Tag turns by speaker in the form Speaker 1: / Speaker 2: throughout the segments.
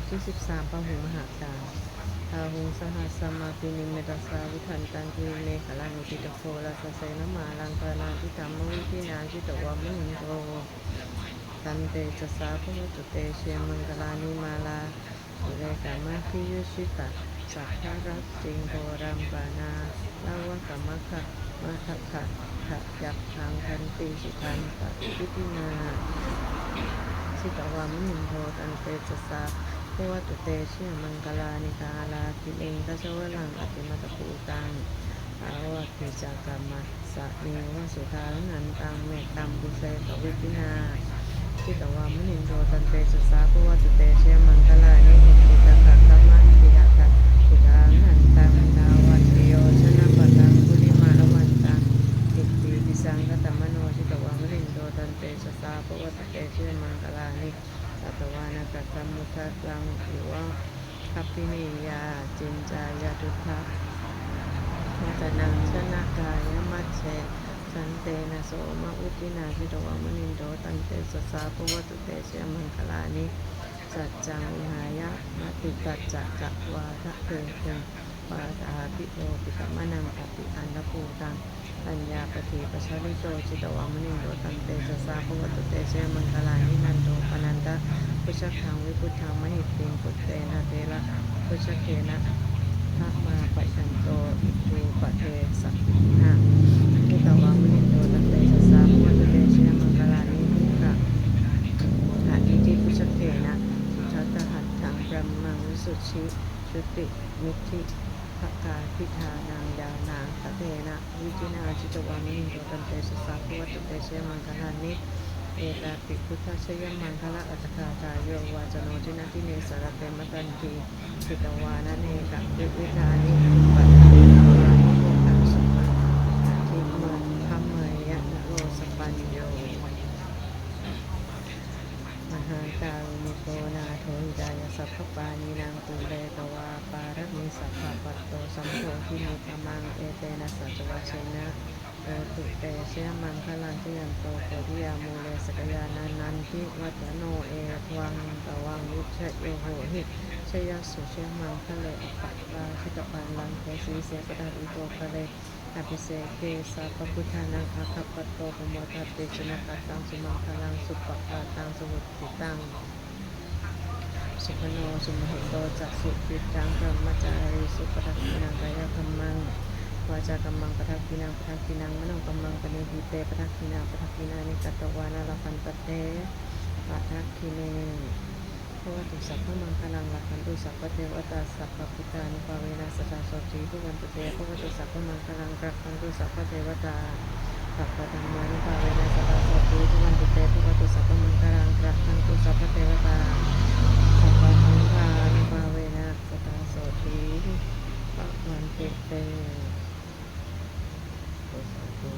Speaker 1: ทที่ 13พหุมหาการทาหุงสหัสมาปินิเมตัสสาวิทันตังคีเมขลังอิติตโฟรัสเสนมาลังกานาทิธรรมวิธินาจิตวามุนิโตตันเตจสาภวตุเตเชียมังกลานิมาลาสุเรกามาคิยุชิตะสัพพะรัตจิงโกรัมปานาลาวะกมะขะมาขะขะขะยับทางพันติสุขันตวิธินาสิตวามุนิโทตันเตจสา พวตุเตเชมังกลานิกาลาคิเลงทัชวลังอติมัตปูตังอาวะคิจากรรมะสะเนวสุทานันตังเมตัมบุเสตวิปินาสิตวามุนิโทตันเตจสาเพวตุเตเชมังกลานิอิติตะกะกัมมะทิหะกะสุทานันตังนาวะติโยชนะปะตังคุริมาลวันตังอิติปิสังกตมโนชิตวามรินโดตันเตสสาปวัตเตเชมังกลานิ สัตวานากัตมุทัสลังอิวะคัพพิเนยาจินจายาทุทะมัจนังชนะกายมัจเชสันเตนะโสมะอุตินาชิโตวามรินโดตันเตสสาปวัตเตเชมังกลานิสัจจังวิหายะมติตัจจะกวาทะเตเตวาตาปิโอปิกมะนังอภิอันนภูตัง ปัญญาปฏิปชาริโตจิตวามนิโดตันเตจะสาภวตุเตเชมังคลานินันโตปนันตะพุชคังวิพุทธังมหิติงพุทเตนะเทระพุชเคนะทะมาปัจจันโตอิทูปะเทสัพพิหะจิตวามนิโดตันเตจะสาภวตุเตเชมังคลานิหิกะหันิจิพุชเคนะสุทัตตหัตถังพรหมังวิสุทธิชุติมิทิ ธิภกาพิธานังยานาคเตนะวิจินาจิตวามิโดตันเตสสาภวตุเตเชมังคลานิเอตาปิพุทธชยมังคละอัตถาตายโยวาจโนทินาทิเนสารเตมตันทีสิตวานะเนกัวิวิธานิปัตติวานิโมกังสุมาทิเมันธรรมยะนะโรสปัญโยมหาการุโกนาโทหิดายสัพพปานีนางปูเรตวา ปารมีสัพพะปัตโตสัมโพธิมุตมังเอเตนะสัจวัชเชนะโอตุเตเชยมังคลังทิยันโตโพธิยามูเลสกยานานันทิวัตโนเอทวังตวังวิชโยโหหิชยสุเชยมังคะเลอปัตตาชิตปันลังเทสีเสปดาอิโตคะเลอภิเศกเกสัพพุทธานังอาคัปปตโตปโมทัตติชนะกัตตังสุมังคลังสุปปะตังสมุติตัง สุขโนสุมหิโตจักสุปิตังพรหมจารีสุปทักขินังกายกัมมังวาจากัมมังปทักขินังปทักขินังมโนกัมมังปณิหิเตปทักขินังปทักขินานิกัตตวานาลพันตเตปทักขิเนพระวัตุสัพพมังคลังลักขันตุสัพพเทวตาสัพพพุทธานุภาเวนะสัทธาโสจีทุวันตุเตพระวัตุสัพพมังคลังรักขันตุสัพพเทวตาสัพพธรรมานุภาเวนะสัทธาโสจีทุวันตุเตพระวัตุสัพพมังคลังรักขันตุสัพพเทวตา สัพพะมังคานุภาเวนะสตาโสทีปะวันเตเตโอสาธุ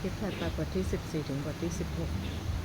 Speaker 1: คลิปถัดไปบทที่ 14 ถึงบทที่ 16